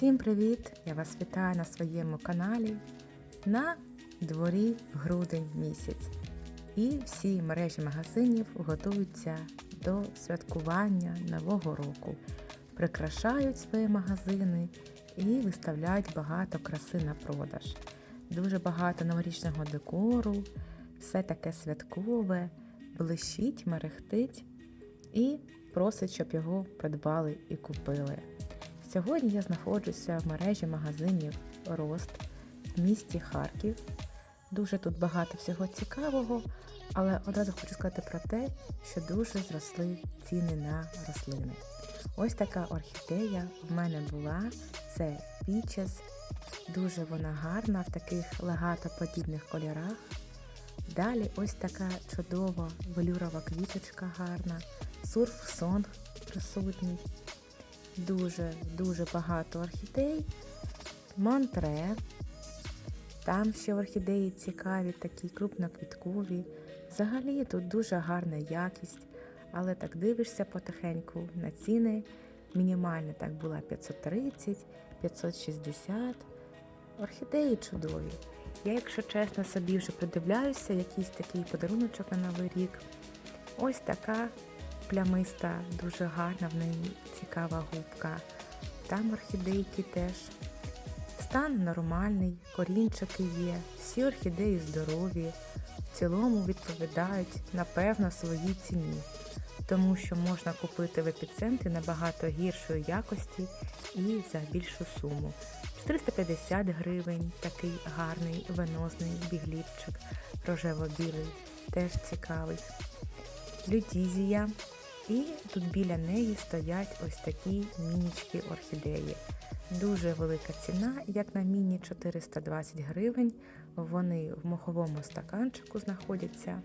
Всім привіт! Я вас вітаю на своєму каналі на дворі грудень місяць. І всі мережі магазинів готуються до святкування Нового року, прикрашають свої магазини і виставляють багато краси на продаж. Дуже багато новорічного декору, все таке святкове, блищить, мерехтить і просить, щоб його придбали і купили. Сьогодні я знаходжуся в мережі магазинів Рост в місті Харків. Дуже тут багато всього цікавого, але одразу хочу сказати про те, що дуже зросли ціни на рослини. Ось така орхідея в мене була. Це Peaches. Дуже вона гарна в таких легатоподібних кольорах. Далі ось така чудова велюрова квіточка гарна, сурф-сонг присутній. Дуже-дуже багато орхідей. Монтре. Там ще орхідеї цікаві, такі крупноквіткові. Взагалі тут дуже гарна якість, але так дивишся потихеньку на ціни. Мінімальна так була 530, 560. Орхідеї чудові. Я, якщо чесно, собі вже придивляюся, якийсь такий подаруночок на новий рік. Ось така плямиста, дуже гарна, в неї цікава губка. Там орхідейки теж. Стан нормальний, корінчики є, всі орхідеї здорові, в цілому відповідають, напевно, своїй ціні, тому що можна купити в епіцентрі набагато гіршої якості і за більшу суму. 450 гривень, такий гарний венозний бігліпчик, рожево-білий, теж цікавий. Лютізія. І тут біля неї стоять ось такі мінічки орхідеї. Дуже велика ціна, як на міні 420 гривень. Вони в моховому стаканчику знаходяться.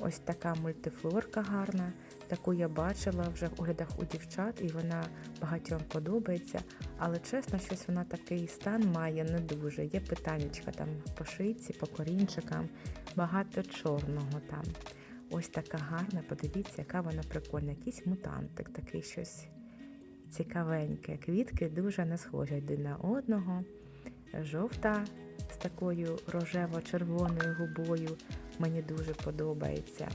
Ось така мультифлорка гарна. Таку я бачила вже в оглядах у дівчат, і вона багатьом подобається. Але чесно, щось вона такий стан має не дуже. Є питаннячка там по шийці, по корінчикам, багато чорного там. Ось така гарна, подивіться, яка вона прикольна. Якийсь мутантик, такий щось цікавеньке. Квітки дуже не схожі один на одного. Жовта з такою рожево-червоною губою мені дуже подобається.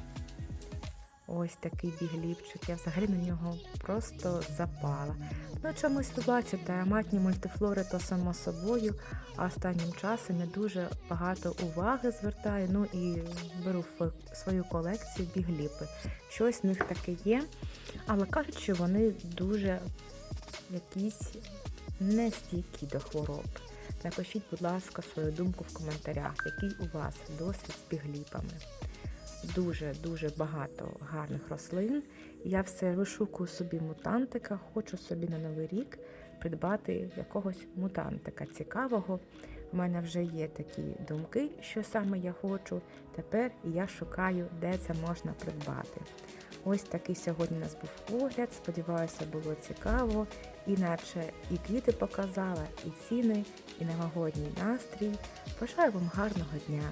Ось такий бігліпчик. Я взагалі на нього просто запала. Ну, чомусь ви бачите, ароматні мультифлори то само собою, а останнім часом я дуже багато уваги звертаю. Ну і беру в свою колекцію бігліпи. Щось в них таке є, але кажуть, що вони дуже якісь нестійкі до хвороб. Напишіть, будь ласка, свою думку в коментарях, який у вас досвід з бігліпами дуже-дуже багато гарних рослин. Я все вишукую собі мутантика, хочу собі на новий рік придбати якогось мутантика цікавого. У мене вже є такі думки, що саме я хочу. Тепер я шукаю, де це можна придбати. Ось такий сьогодні у нас був огляд. Сподіваюся, було цікаво. Іначе і квіти показала, і ціни, і новогодній настрій. Бажаю вам гарного дня